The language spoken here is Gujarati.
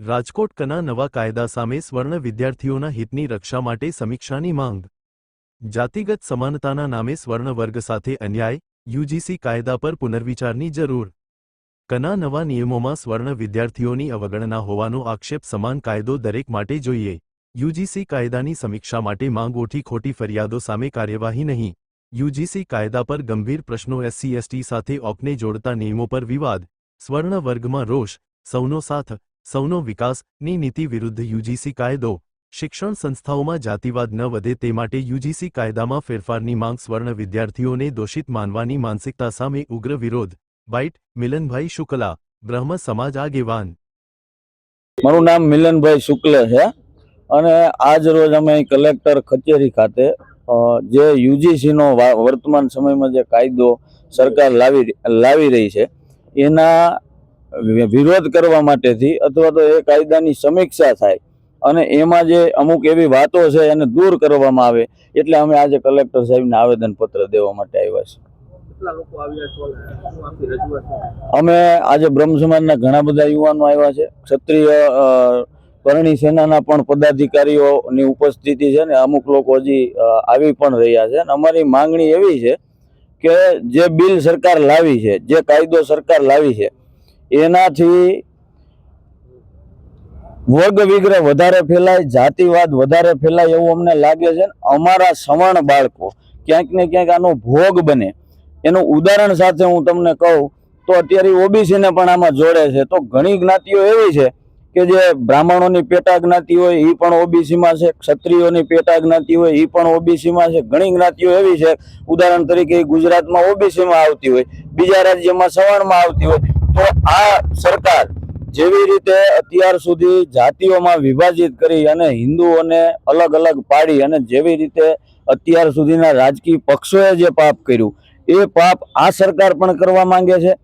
રાજકોટકના નવા કાયદા સામે સ્વર્ણ વિદ્યાર્થીઓના હિતની રક્ષા માટે સમીક્ષાની માંગ. જાતિગત સમાનતાના નામે સ્વર્ણ વર્ગ સાથે અન્યાય, યુજીસી કાયદા પર પુનર્વિચારની જરૂર. કના નવા નિયમોમાં સ્વર્ણ વિદ્યાર્થીઓની અવગણના હોવાનો આક્ષેપ સમાન કાયદો દરેક માટે જોઈએ. યુજીસી કાયદાની સમીક્ષા માટે માંગ ઓઠી ખોટી ફરિયાદો સામે કાર્યવાહી નહીં. યુજીસી કાયદા પર ગંભીર પ્રશ્નો એસસી, એસટી સાથે ઓકને જોડતા નિયમો પર વિવાદ. સ્વર્ણ વર્ગમાં રોષ, સૌનો સાથ સૌનો વિકાસની નીતિ વિરુદ્ધ યુજીસી કાયદો. શિક્ષણ સંસ્થાઓમાં જાતિવાદ ન વધે તે માટે યુજીસી કાયદામાં ફેરફારની માંગ સ્વર્ણ વિદ્યાર્થીઓને દોષિત માનવાની માનસિકતા સામે ઉગ્ર વિરોધ. બાઇટ, મિલનભાઈ શુક્લા, બ્રહ્મ સમાજ આગેવાન. મારું નામ મિલનભાઈ શુક્લ છે અને આજ રોજ અમે કલેક્ટર કચેરી ખાતે જે યુજીસીનો વર્તમાન સમયમાં જે કાયદો સરકાર લાવી લાવી રહી છે, એના વિરોધ કરવા માટેથી અથવા તો એ કાયદાની સમીક્ષા થાય અને એમાં જે અમુક એવી વાતો છે એને દૂર કરવામાં આવે એટલે અમે આજે કલેક્ટર સાહેબને આવેદનપત્ર દેવા માટે આવ્યા છીએ? અમે આજે બ્રહ્મ સમાજના ઘણા બધા યુવાનો આવ્યા છે. ક્ષત્રિય પરણી કરણી સેનાના પણ પદાધિકારીઓની ઉપસ્થિતિ છે ને અમુક લોકો હજી આવી પણ રહ્યા છે. અને અમારી માંગણી એવી છે કે જે બિલ સરકાર લાવી છે જે કાયદો સરકાર લાવી છે એનાથી વર્ગ વિગ્રહ વધારે ફેલાય, જાતિવાદ વધારે ફેલાય એવું અમને લાગે છે. અમારા સવર્ણ બાળકો ક્યાંક ને ક્યાંક આનો ભોગ બને. એનું ઉદાહરણ સાથે હું તમને કહું, તો અત્યારે ઓબીસીને પણ આમાં જોડે છે. તો ઘણી જ્ઞાતિઓ એવી છે કે જે બ્રાહ્મણોની પેટા જ્ઞાતિ હોય એ પણ ઓબીસીમાં છે. ક્ષત્રિયોની પેટા જ્ઞાતિ હોય એ પણ ઓબીસીમાં છે. ઘણી જ્ઞાતિઓ એવી છે, ઉદાહરણ તરીકે ગુજરાતમાં ઓબીસીમાં આવતી હોય, બીજા રાજ્યમાં સવર્ણમાં આવતી હોય. તો આ સરકાર જેવી રીતે અત્યાર સુધી જાતિઓમાં વિભાજિત કરી અને હિન્દુઓને અલગ અલગ પાડી અને જેવી રીતે અત્યાર સુધીના રાજકીય પક્ષોએ જે પાપ કર્યું, એ પાપ આ સરકાર પણ કરવા માંગે છે?